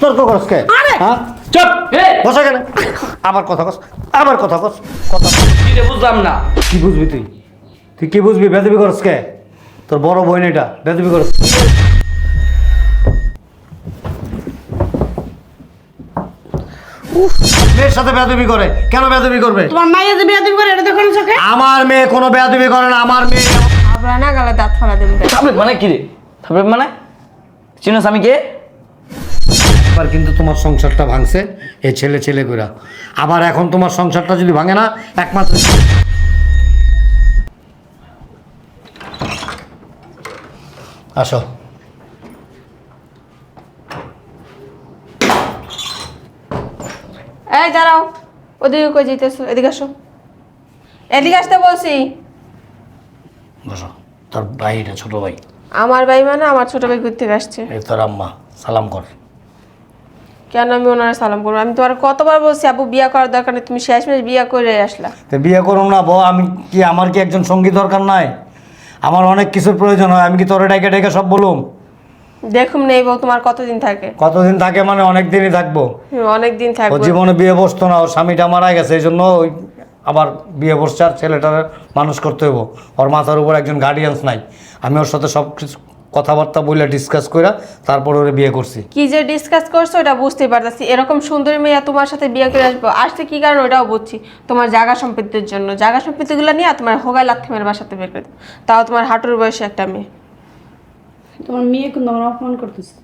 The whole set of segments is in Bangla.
তর্ক করস কে? আরে! হ্যাঁ? চুপ! বসা কেন আবার কথা কস আবার কথা কস কথা কি বুঝলাম না। কি বুঝবি তুই? তুই কি বুঝবি? বেদবি করস কে? তোর বড় বোন এটা বেদবি করস। মেয়ের সাথে বেদবি করে। কেন বেদবি করবে? তোমার মাইয়া যে বিয়া দিবি করে এটা দেখো চোখে? আমার মেয়ে কোনো বেদবি করে না আমার মেয়ে না গালে দাঁত ফালা দেবেন মানে কি রে? তারপরে মানে? চিনোস আমি কে? এবার কিন্তু তোমার সংসারটা ভাঙছে এই ছেলে ছেলে কইরা। আবার এখন তোমার সংসারটা যদি ভাঙে না একমাত্র আসো। এই দাঁড়াও ওদিকে কই যেতেছো এদিকে আসো। এদিকে আসতে বলছি। বসো তোর ভাই এটা ছোট ভাই। আমার ভাই মানে আমার ছোট ভাই ঘুরতে আসছে। এই তোর আম্মা সালাম কর। কেন আমি ওনারা সালাম করব? আমি তোমার কতবার বলছি আপু বিয়া করার দরকার নেই তুমি শেষ মেশ বিয়া করে আসলা। তো বিয়ে করুম না বউ আমি কি আমার কি একজন সঙ্গী দরকার নাই? আমার অনেক কিছুর প্রয়োজন হয় আমি কি তোরে ডাইকে ডাইকে সব বলুম? দেখুম নেই বউ তোমার কতদিন থাকে? কতদিন থাকে মানে অনেক দিনই থাকব। অনেক দিন ও থাকবে। জীবনে বিয়ে বসতো না ওর স্বামীটা মারা গেছে এই জন্য ওই আবার বিয়ে বসছে আর ছেলেটার মানুষ করতে হইব। ওর মাথার উপর একজন গার্ডিয়ান্স নাই। আমি ওর সাথে সব কিছু কথাবার্তা বলে ডিসকাস করে তারপর ওরে বিয়ে করছি। কি যে ডিসকাস করছ ওটা বুঝতেই পারতাছি। এরকম সুন্দরী মেয়ে তোমার সাথে বিয়ে করে আসব আসতে কি কারণ ওটাও বুঝছি। তোমার জায়গা সম্পত্তির জন্য। জায়গা সম্পত্তিগুলো নিয়ে তোমার হোগাই লাথি মেরে বাসাতে বের করে দেবো। তাও তোমার হাঁটুর বয়সে একটা মেয়ে। তোমার মেয়ে কিন্তু আমার অপমান করতেছে।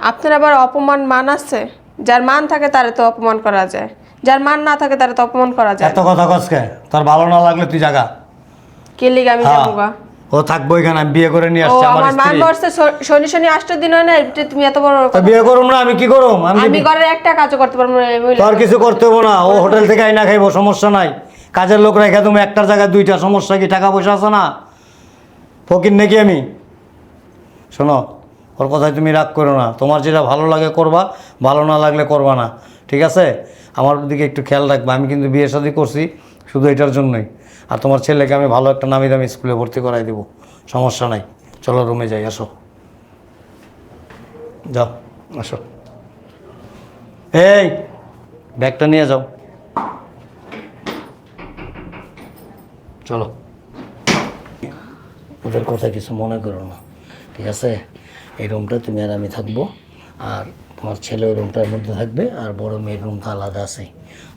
আপনার আবার অপমান মান আছে? যার মান থাকে তার তো অপমান করা যায়। যার মান না থাকে তারে তো অপমান করা যায়। এত কথা কসকে তোর ভালো না লাগলে তুই জাগা। কে লিগে আমি হ্যাঁ। যাব গা? ও থাকব এখানে আমি বিয়ে করে নিয়ে আসছি আমার মান বর্ষে শনি শনি আষ্ট দিন হয় না তুমি এত বড় বিয়ে করুম না আমি কি করুম? আমি ঘরের একটা কাজও করতে পারব না তোর কিছু করতে হব না ও হোটেল থেকে আইনা খাইবো সমস্যা নাই। কাজের লোক রেখে তুমি একটার জায়গায় দুইটা সমস্যা কি? টাকা পয়সা আছে না? ফকির নাকি আমি? শোনো ওর কথায় তুমি রাগ করো না। তোমার যেটা ভালো লাগে করবা ভালো না লাগলে করবা না। ঠিক আছে? আমার দিকে একটু খেয়াল রাখবা আমি কিন্তু বিয়ে শাদি করছি শুধু এটার জন্যই। আর তোমার ছেলেকে আমি ভালো একটা নামি দামি স্কুলে ভর্তি করাই দেবো। সমস্যা নাই। চলো রুমে যাই, আসো। যাও, আসো। এই, ব্যাগটা নিয়ে যাও। চলো। ওদের কথা কিছু মনে করো না, ঠিক আছে? এই রুমটা তুমি আর আমি থাকব, আর তোমার ছেলে রুমটার মধ্যে থাকবে, আর বড় মেয়ের রুমটা আলাদা আছে।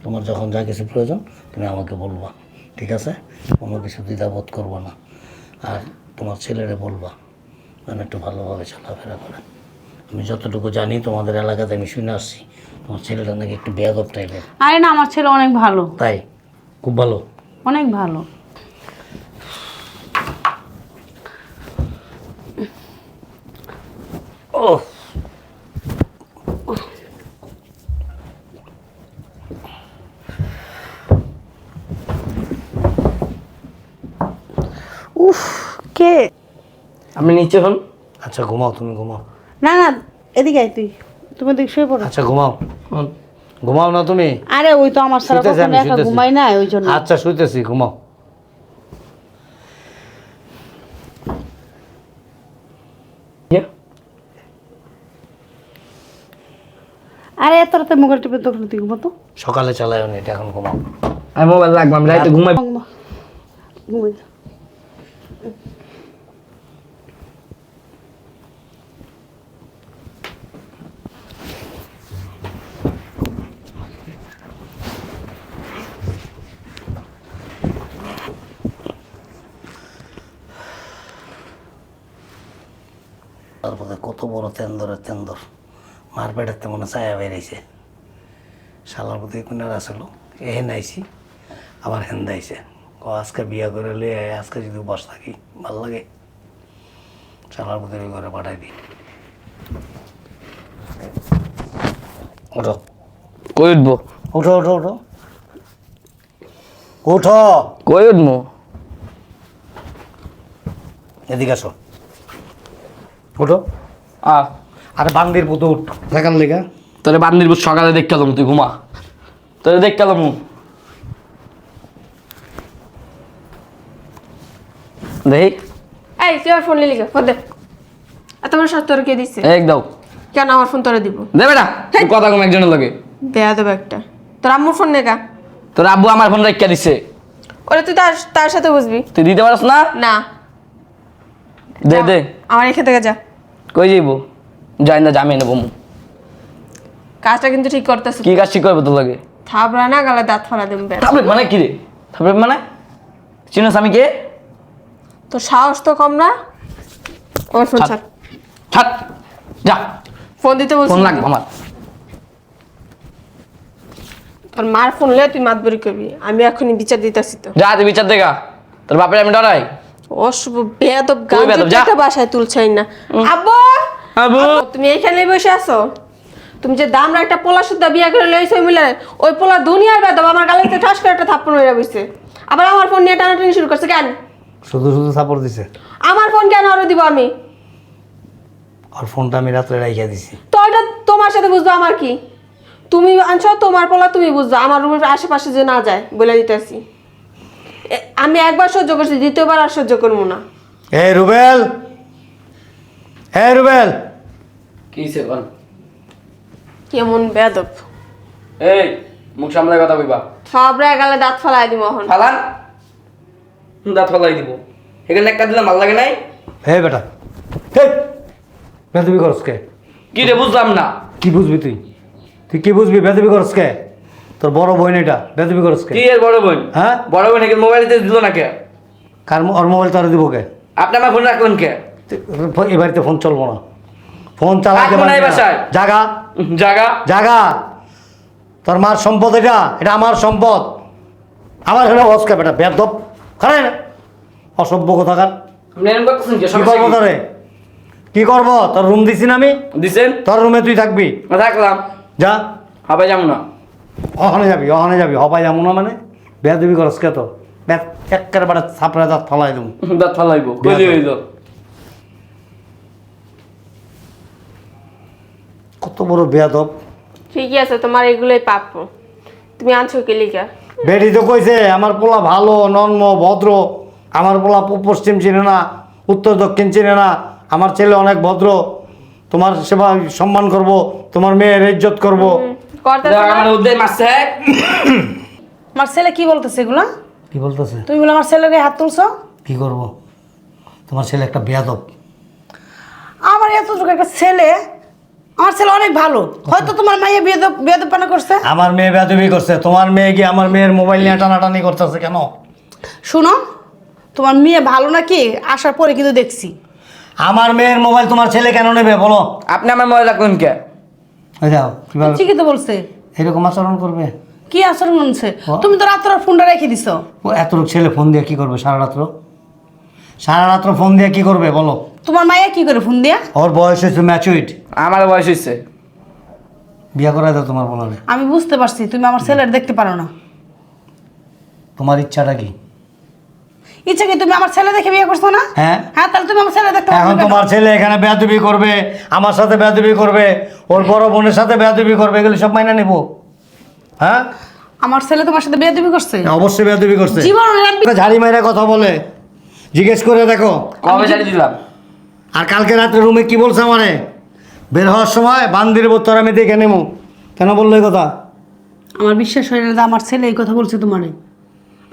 তোমার যখন যা কিছু প্রয়োজন, তুমি আমাকে বলবা। ঠিক আছে? কোনো কিছু দ্বিধাবোধ করব না। আর তোমার ছেলেরে বলবা যেন একটু ভালোভাবে চলাফেরা করে। আমি যতটুকু জানি তোমাদের এলাকাতে আমি শুনে আসছি তোমার ছেলেটা নাকি একটু বেয়াদব টাইপের আরে না আমার ছেলে অনেক ভালো। তাই? খুব ভালো? অনেক ভালো। ও উফ কে আপনি নিচে হন। আচ্ছা ঘুমাও তুমি ঘুমাও। না না এদিকে আয় তুই। তুমি এদিকে শুয়ে পড়ো। আচ্ছা ঘুমাও। ঘুমাও না তুমি। আরে ওই তো আমার সারা শুইতেছি কখনো আমি, একা শুইতেছি। ঘুমাই না ওই জন্য। আচ্ছা শুইতেছি ঘুমাও। ইয়ে? আরে এত রাতে মোবাইল টিপে তখন তুই ঘুমাতো? সকালে চালায় না এটা এখন ঘুমাও। আমি মোবাইল রাখব আমি রাইতে ঘুমাই ঘুমা ঘুমাই যা। তারপরে কত বড় তেন্দরের তেন্দর। মার পেটের মনে ছায়া বেরিয়েছে শালার প্রতি কোনার আসলো এ হেনাইছি আবার হেন্দাইছে ও আজকে বিয়া করে লিয়ে আজকে যদি বস থাকি ভালো লাগে। শালার প্রতি ওই ঘরে পাঠাই দিই ওঠো কই উঠবো? উঠো উঠো উঠো। উঠো। কই উঠবো? এদিকে আসো। আ আরে বান্দির পুতো উঠ। দেখান লেগা। তোরে বান্দির বুঝ সকালে দেখতে এলাম তুই ঘুমা। তোরে দেখতে এলাম দেখি। এই তুই আর ফোন নিলি ফোন দে। বড় সাথে তোর কে দিচ্ছে এক দাও। কেন আমার ফোন তোরা দিব? দে বেটা তুই কথা কম একজনের লগে। দেয়া দেবো একটা। তোর আম্মুর ফোন নেগা তোর আব্বু আমার ফোন রেখে দিছে। ওরা তুই তার তার সাথে বুঝবি তুই দিতে পারছ না? না। দে দে। আমার এখান থেকে যা। কই যাইব? যাই না জামিয়ে নেব মু। কাজটা কিন্তু ঠিক করতেছে। কি কাজ ঠিক করবে তোর লাগে? থাবড়া না গালে দাঁত ফালা দেবো তারপরে মানে কি রে? তারপরে মানে? চিনোস আমি কে? তোর সাহস তো কম না? আমার ফোন ছাড়। ছাট যা। ফোন দিতে বলছি। ফোন লাগবে আমার। তোর মার ফোন লে তুই মাত বরি করবি। আমি এখনই বিচার দিতেছি তো। যা তুই বিচার দেখা তোর বাপের আমি ডরাই। বেয়াদব বেয়াদব? গান বাসায় তুলছাই না। আব্বু! আবু আব্বু, তুমি এইখানে বসে আছো? তুমি যে দামরা একটা পোলা সুদ্ধা বিয়া করে লইছো মিলে ওই পোলা দুনিয়ার বেদব আমার ঠাস করে একটা থাপ্পড় মেরে আবার আমার ফোন নিয়ে টানাটানি শুরু করছে কেন? শুধু শুধু সাপোর্ট দিছে। আমার ফোন কেন আরও দিব আমি? আর ফোনটা আমি রাত্রে রাইখা দিছি। তো ওইটা তোমার সাথে বুঝব আমার কি? তুমি আনছো তোমার পোলা তুমি বুঝছ আমার রুমের আশেপাশে যে না যায় বলে দিতেছি। আমি একবার সহ্য করছি দ্বিতীয়বার আর সহ্য করব না। এই রুবেল! হ্যাঁ রুবেল! কি সে কেমন বেদব এই মুখ সামলায় কথা কইবা। সব গালে দাঁত ফেলাই দিব এখন। ফালান? দাঁত ফালাই দিব। এখানে একটা দিলাম ভালো লাগে নাই? হে বেটা হে! বেদবি করস কে? কি রে বুঝলাম না। কি বুঝবি তুই? তুই কি বুঝবি বেদবি করস কে? তোর বড় বোন এটা বেদবি করস কে? এর বড় বোন? হ্যাঁ? বড় বোন এখানে মোবাইল দিল না কে কার ওর মোবাইল তার দিব কে? আপনি আমার ফোন রাখলেন কে? তুই- এ বাড়িতে ফোন চলবো না। ফোন চালাতে এই পারবি। জাগা। জাগা। জাগা। তোর মার সম্পদ এটা এটা আমার সম্পদ। আমার হলো অস্কা বেটা বেদব। খারাই না। অসভ্য কোথাকার। কি? করব তোরে? কি করব? তোর রুম দিছি না আমি। দিছেন? তোর রুমে তুই থাকবি। রাখলাম যা। হবে যাব না। অহনে যাবি অহনে যাবি হবাই যাব না মানে? বেদবি করস কে তো? বেদ একের বারে দাঁত ফালাই দেবো। দাঁত ফালাইবো কইলি হইল কত বড় বেয়াদব। ঠিকই আছে তোমার এগুলোই প্রাপ্য তুমি আনছো কি লিখা বেটি তো কইছে আমার পোলা ভালো নন্ম ভদ্র। আমার পোলা পশ্চিম চিনে না উত্তর দক্ষিণ চিনে না। আমার ছেলে অনেক ভদ্র। তোমার সেবা সম্মান করব তোমার মেয়ের ইজ্জত করব। আমার উদ্দেশ্য মারছে। আমার ছেলে কি বলতেছে এগুলো? কি বলতেছে? তুমি বলে আমার ছেলের গায়ে হাত তুলছো? কি করব? তোমার ছেলে একটা বেয়াদব। আমার এতটুকু একটা ছেলে আমার ছেলে অনেক ভালো। হয়তো তোমার মাইয়া বিয়ে বিয়েদপানা করছে? আমার মেয়ে বেয়াদবি করছে। তোমার মেয়ে কি আমার মেয়ের মোবাইল নিয়ে টানাটানি করতেছে কেন? শুনো তোমার মেয়ে ভালো নাকি? আসার পরে কিন্তু দেখছি। আমার মেয়ের মোবাইল তোমার ছেলে কেন নেবে বলো? আপনি আমার মোবাইল রাখলেন কে? যাও কীভাবে ঠিকই তো বলছে। এরকম আচরণ করবে? কি আচরণ মনছে তুমি তো রাত্র ফোনটা রেখে দিছো। ও এত লোক ছেলে ফোন দিয়ে কি করবে সারা রাত্র? সারা রাত্র ফোন দিয়ে কি করবে বলো। তোমার মাইয়া কি করে ফোন দিয়া? ওর বয়স হয়েছে ম্যাচুইড আমার বয়স হয়েছে। বিয়া করাই দাও তোমার বলারে আমি বুঝতে পারছি তুমি আমার ছেলের দেখতে পারো না। তোমার ইচ্ছাটা কি? ইচ্ছা কি তুমি আমার ছেলে দেখে বিয়ে করছ না? হ্যাঁ। হ্যাঁ তাহলে তুমি আমার ছেলে দেখতে এখন তোমার ছেলে এখানে বেয়াদবি করবে আমার সাথে বেয়াদবি করবে ওর বড় বোনের সাথে বেয়াদবি করবে এগুলো সব মাইনা নেব। হ্যাঁ? আমার ছেলে তোমার সাথে বিয়ে দিবি করছে অবশ্যই বেয়াদবি করছে। জীবন রাখবি ঝাড়ি মাইরা কথা বলে। জিজ্ঞেস করে দেখো। কবে জানি দিলাম? আর কালকে রাত্রে রুমে কি বলছে আমারে? বের হওয়ার সময় বান্দির বোতর আমি দেখে নেব। কেন বলল এই কথা? আমার বিশ্বাস হয় না যে আমার ছেলে এই কথা বলছে তোমারে।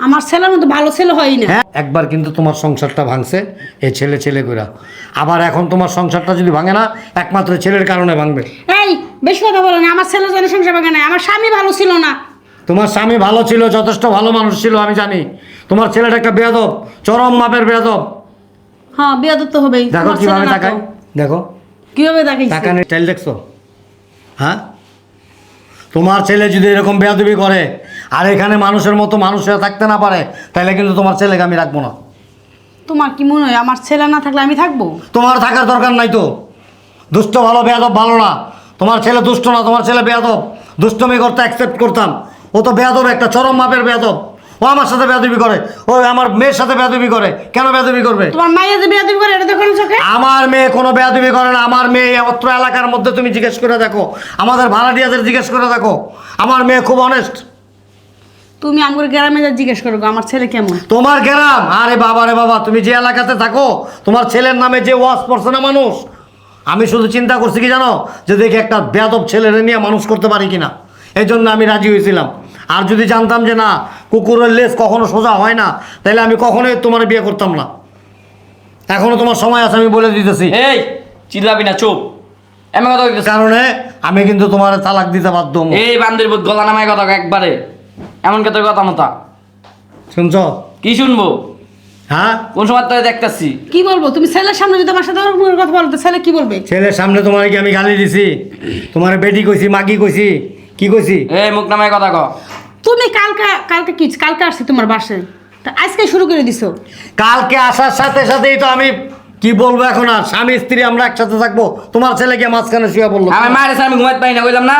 আমার ছেলের মতো ভালো ছেলে হয় না। হ্যাঁ একবার কিন্তু তোমার সংসারটা ভাঙছে এই ছেলে ছেলে করে আবার এখন তোমার সংসারটা যদি ভাঙে না একমাত্র ছেলের কারণে ভাঙবে। এই বেশি কথা বলো না আমার ছেলে যেন সংসার ভাঙে না আমার স্বামী ভালো ছিল না। তোমার স্বামী ভালো ছিল যথেষ্ট ভালো মানুষ ছিল আমি জানি। তোমার ছেলেটা একটা বেয়াদব চরম মাপের বেয়াদব। হ্যাঁ বিয়ে তো হবেই দেখো কীভাবে। তাকায় দেখো। কীভাবে তাকাইছে? টাকা স্টাইল দেখছ। হ্যাঁ? তোমার ছেলে যদি এরকম বেয়াদবি করে আর এখানে মানুষের মতো মানুষেরা থাকতে না পারে তাহলে কিন্তু তোমার ছেলেকে আমি রাখব না। তোমার কি মনে হয় আমার ছেলে না থাকলে আমি থাকব? তোমার থাকার দরকার নাই তো। দুষ্ট ভালো বেয়াদব ভালো না। তোমার ছেলে দুষ্ট না তোমার ছেলে বেয়াদব। দুষ্টমি করতে অ্যাকসেপ্ট করতাম। ও তো বেয়াদব একটা চরম মাপের বেয়াদব। ও আমার সাথে বেয়াদবি করে। ও আমার মেয়ের সাথে বেয়াদবি করে। কেন বেয়াদবি করবে? তোমার মাইয়া যে বিয়ে দিবি করে এটা দেখো চোখে? আমার মেয়ে কোনো বেয়াদবি করে না। আমার মেয়ে অত্র এলাকার মধ্যে তুমি জিজ্ঞেস করে দেখো। আমাদের ভাড়াটিয়াদের জিজ্ঞেস করে দেখো। আমার মেয়ে খুব অনেস্ট তুমি আমার গ্রামে যা জিজ্ঞেস করো আমার ছেলে কেমন? তোমার গ্রাম? আরে বাবা রে বাবা তুমি যে এলাকাতে থাকো তোমার ছেলের নামে যে ওয়াজ পড়ছে না মানুষ? আমি শুধু চিন্তা করছি কি জানো? যে দেখি একটা বেয়াদব ছেলেরে নিয়ে মানুষ করতে পারি কিনা। এই জন্য আমি রাজি হয়েছিলাম। আর যদি জানতাম যে না কুকুরের লেজ কখনো সোজা হয় না। তাহলে আমি কখনোই তোমার বিয়ে করতাম না। এখনও তোমার সময় আছে আমি বলে দিতেছি। এই চিল্লাবি না চুপ। এমন কথা কইতেছ কারণে আমি কিন্তু তোমার তালাক দিতে বাধ্য হব। এই বান্দির বুধ গলা নামায় কথা কয় একবারে। এমন কথা কথা মতা। শুনছ? কি শুনব? হ্যাঁ? কোন সময় তো দেখতাছি? কি বলব? তুমি ছেলের সামনে যদি আমার সাথে ওরকম করে কথা বলো তো ছেলে কি বলবে? ছেলের সামনে তোমার কি আমি গালি দিছি? তোমার বেটি কইছি মাগি কইছি? কি কইছি? এই মুখ নামায় কথা ক তুমি কালকে কালকে কি কালকে আসছি তোমার বাসায়? তা আজকে শুরু করে দিছো। কালকে আসার সাথে সাথেই তো আমি কি বলব এখন আর? স্বামী স্ত্রী আমরা একসাথে থাকব। তোমার ছেলেকে মাঝখানে শুয়ে বলল আমি মায়ের আমি ঘুমাতে পাই না কইলাম না।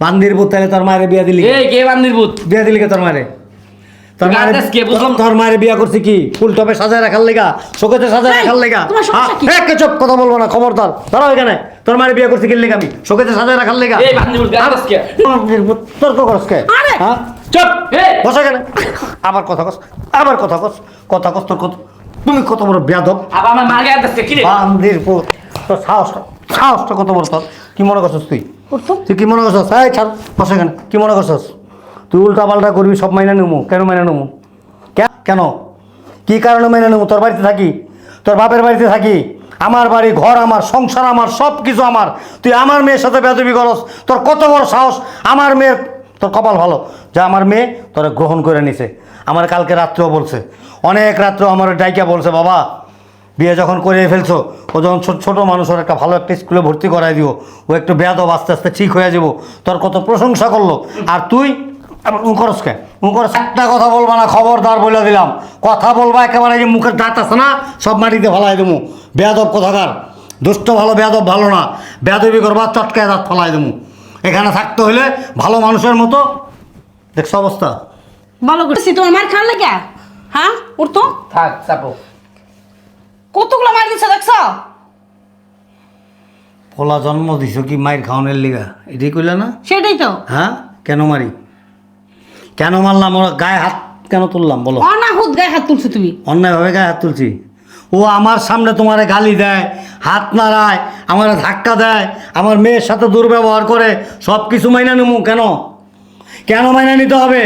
বান্দির বুত তাহলে তোর মায়ের বিয়া দিলি এই কে বান্দির বুত বিয়া দিলি কে তোর মায়ের? তোর মায়ের মায়ের বিয়া করছি কি? সাজায় রাখার লেগা? শোকেতে সাজায় রাখার লেগা? একে চুপ কথা বলব না খবরদার। ধরো এখানে। তোর মায়ের বিয়া করছি কি লেগা আমি? শোকেতে সাজায় রাখার লেগা? এই বান্দির বুধ গাছ কে? বান্দির পুত, তর্ক করস হ্যাঁ চুপ! বসে কেন আবার কথা কস আবার কথা কস কথা কস তোর কত তুমি কত বড় বেয়াদব। আবার আমার মার গায়ে আসছে কি রে? বান্দির পুত। তোর সাহসটা সাহসটা কত বড় তোর? কি মনে করছিস তুই? তুই কি মনে করছিস? এই ছাড় বসে কেন কি মনে করছিস? তুই উল্টা পাল্টা করবি, সব মাইনে নেব কেন মাইনে নেব কেন? কি কারণে মেনে নেব তোর বাড়িতে থাকি? তোর বাপের বাড়িতে থাকি? আমার বাড়ি, ঘর আমার, সংসার আমার সব কিছু আমার। তুই আমার মেয়ের সাথে বেদবি করস, তোর কত বড় সাহস? আমার মেয়ের তোর কপাল ভালো। যে আমার মেয়ে তোরা গ্রহণ করে নিছে। আমার কালকে রাত্রেও বলছে। অনেক রাত্রেও আমার ডাইকা বলছে, বাবা, বিয়ে যখন করে ফেলছো, ও যখন ছোট ছোটো মানুষ, ওর একটা ভালো একটা স্কুলে ভর্তি করাই দিও। ও একটু বেয়াদব আস্তে আস্তে ঠিক হয়ে যাব। তোর কত প্রশংসা করল। আর তুই আবার উ করস কে? উ করস একটা কথা বলবা না খবরদার বলে দিলাম। কথা বলবা একেবারে যে মুখের দাঁত আছে না সব মাটিতে ফেলাই দেবো বেয়াদব কথাকার। দুষ্ট ভালো বেয়াদব ভালো না। বেয়াদবি করবা চটকায় দাঁত ফেলাই দেবো এখানে থাকতে হলে ভালো মানুষের মতো দেখছ অবস্থা? ভালো করছি তোমার মার খাওয়ার লেগে? হ্যাঁ? উঠতো থাক চাপো। কতগুলো মার দিচ্ছে দেখছ? পোলা জন্ম দিছ কি মায়ের খাওয়ানোর লিগা? এটাই কইলে না? সেটাই তো। হ্যাঁ? কেন মারি? কেন মারলাম? ওরা গায়ে হাত কেন তুললাম? বলো। অনাহুত গায়ে হাত তুলছো তুমি। অন্যায়ভাবে গায়ে হাত তুলছি। ও আমার সামনে তোমারে গালি দেয় হাত নাড়ায় আমার ধাক্কা দেয় আমার মেয়ের সাথে দুর্ব্যবহার করে সব কিছু মাইনা নেব কেন? কেন মাইনা নিতে হবে?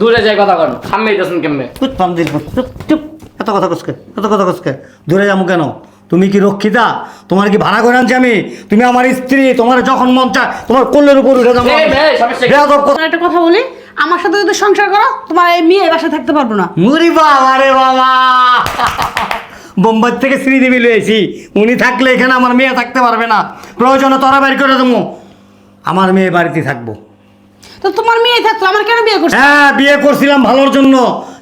দূরে যাই কথা কন সামনে দিতেছেন কেমনে? চুপ, চুপ চুপ। এত কথা কসকে এত কথা কসকে দূরে যাব কেন? তুমি কি রক্ষিতা? তোমার কি ভাড়া করে আনছি আমি? তুমি আমার স্ত্রী তোমার যখন মন চায় তোমার কোলের উপর উঠে যাব। একটা কথা বলি আমার সাথে যদি সংসার করো তোমার এই মেয়ে বাসা থাকতে পারব না। মুরি বাবা রে বাবা। বোম্বাই থেকে শ্রীদেবী লয়েছি উনি থাকলে এখানে আমার মেয়ে থাকতে পারবে না। প্রয়োজনে তোরা বের করে দেবো। আমার মেয়ে বাড়িতে থাকব। তো তোমার মেয়ে থাকতো আমার কেন বিয়ে করছ? হ্যাঁ বিয়ে করছিলাম ভালোর জন্য।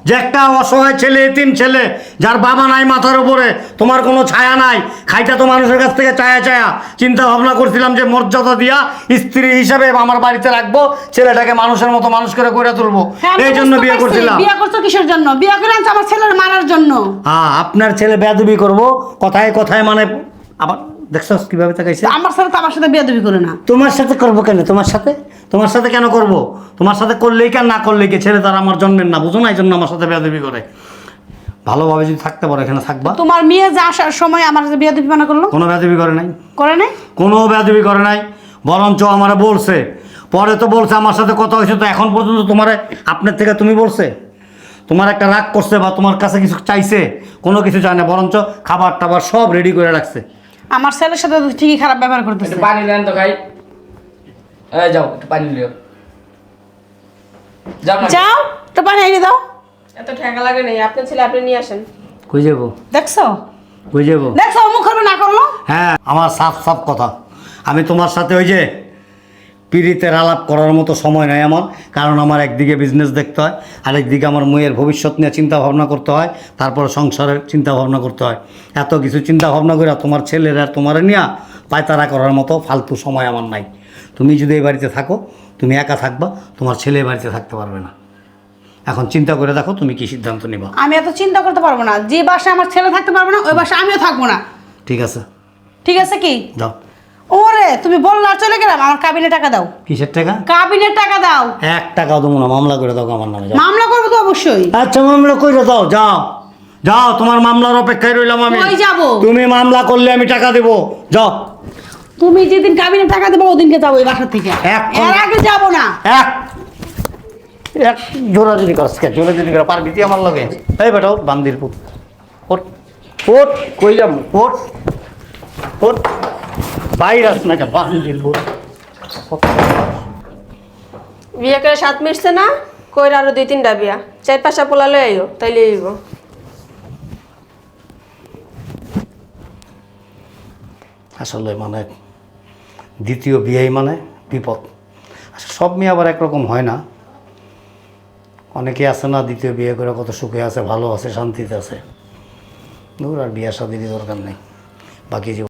যে একটা অসহায় ছেলে এতিম ছেলে যার বাবা নাই মাথার উপরে তোমার কোনো ছায়া নাই খাইটা তো মানুষের কাছ থেকে চায়া চায়া। চিন্তা ভাবনা করছিলাম যে মর্যাদা দিয়া স্ত্রী হিসাবে আমার বাড়িতে রাখব ছেলেটাকে মানুষের মতো মানুষ করে করে তুলবো। হ্যাঁ, এই জন্য বিয়ে করছিলাম। বিয়ে করছ কিসের জন্য? বিয়ে করে আনছো আমার ছেলের মারার জন্য। হ্যাঁ আপনার ছেলে বেয়াদবি করব কথায় কথায় মানে আবার দেখছ কীভাবে তাকাইছে? আমার সাথে তো আমার সাথে বিয়ে দেবি করে না। তোমার সাথে করব কেন? তোমার সাথে? তোমার সাথে কেন করব? তোমার সাথে করলেই কেন না করলেই কি? ছেলে তার আমার জন্মের না বুঝো না এই জন্য আমার সাথে বেয়াদবি করে। ভালোভাবে যদি থাকতে পারো এখানে থাকবা। তোমার মেয়ে যে আসার সময় আমার সাথে বিয়ে দেবি মানা করল? কোনো বেয়াদবি করে নাই। করে নাই? কোনো বেয়াদবি করে নাই। বরঞ্চ আমার বলছে। পরে তো বলছে আমার সাথে কথা হয়েছে তো এখন পর্যন্ত তোমার আপনার থেকে তুমি বলছে? তোমার একটা রাগ করছে বা তোমার কাছে কিছু চাইছে কোনো কিছু চায় না। বরঞ্চ খাবার টাবার সব রেডি করে রাখছে। আমার ছেলের সাথে তো ঠিকই খারাপ ব্যবহার করতেছে। একটু পানি দেন তো খাই এই যাও একটু পানি লিও। যাও না। যাও তো পানি এনে দাও। এত ঠেকা লাগে নাই আপনার ছেলে আপনি নিয়ে আসেন। কই যাব? দেখছ? কই যাব? দেখছ মুখ করবে না করল? হ্যাঁ আমার সাফ সাফ কথা। আমি তোমার সাথে ওই যে পিড়িতের আলাপ করার মতো সময় নাই আমার। কারণ আমার একদিকে বিজনেস দেখতে হয় আরেকদিকে আমার মেয়ের ভবিষ্যৎ নিয়ে চিন্তা ভাবনা করতে হয় তারপরে সংসারের চিন্তা ভাবনা করতে হয়। এত কিছু চিন্তা ভাবনা করে তোমার ছেলেরা তোমার নিয়ে পায়তারা করার মতো ফালতু সময় আমার নাই। তুমি যদি এই বাড়িতে থাকো তুমি একা থাকবা তোমার ছেলে বাড়িতে থাকতে পারবে না। এখন চিন্তা করে দেখো তুমি কি সিদ্ধান্ত নিবা। আমি এত চিন্তা করতে পারব না। যে বাসায় আমার ছেলে থাকতে পারব না ওই বাসায় আমিও থাকব না। ঠিক আছে। ঠিক আছে কি? যাও। ওরে তুমি বলল চলে গেলাম? আমার কাবিনে টাকা দাও। কিসের টাকা? কাবিনের টাকা দাও। এক টাকাও দেবো না মামলা করে দাও আমার নামে যাও। মামলা করব তো অবশ্যই। আচ্ছা মামলা কইরে দাও যাও। যাও তোমার মামলার অপেক্ষায় রইলাম আমি। কই যাব? তুমি মামলা করলে আমি টাকা দেবো। যাও। তুমি যেদিন কাবিনে টাকা দেবো ওদিনকে যাব এই বাসা থেকে। এখন- এর আগে যাব না। এক এক জোরা যদি করস কে জোরা যদি কর পারবি তুই আমার লগে এই বেটো বান্দির পুত। ওট ওট কই যাম ওট ওট বাইর আস না বান্দির পুত বিয়ে করে সাত মিটছে না? কইরা আরও দুই তিনটা বিয়া। চার পাঁচটা পোলা লই আইও তাইলে আইব আসলে মানে দ্বিতীয় বিয়েই মানে বিপদ। সব মেয়ে আবার একরকম হয় না। অনেকে আছে না দ্বিতীয় বিয়ে করে কত সুখে আছে ভালো আছে শান্তিতে আছে। দূর আর বিয়ে শাদিরই দরকার নেই। বাকি জীবন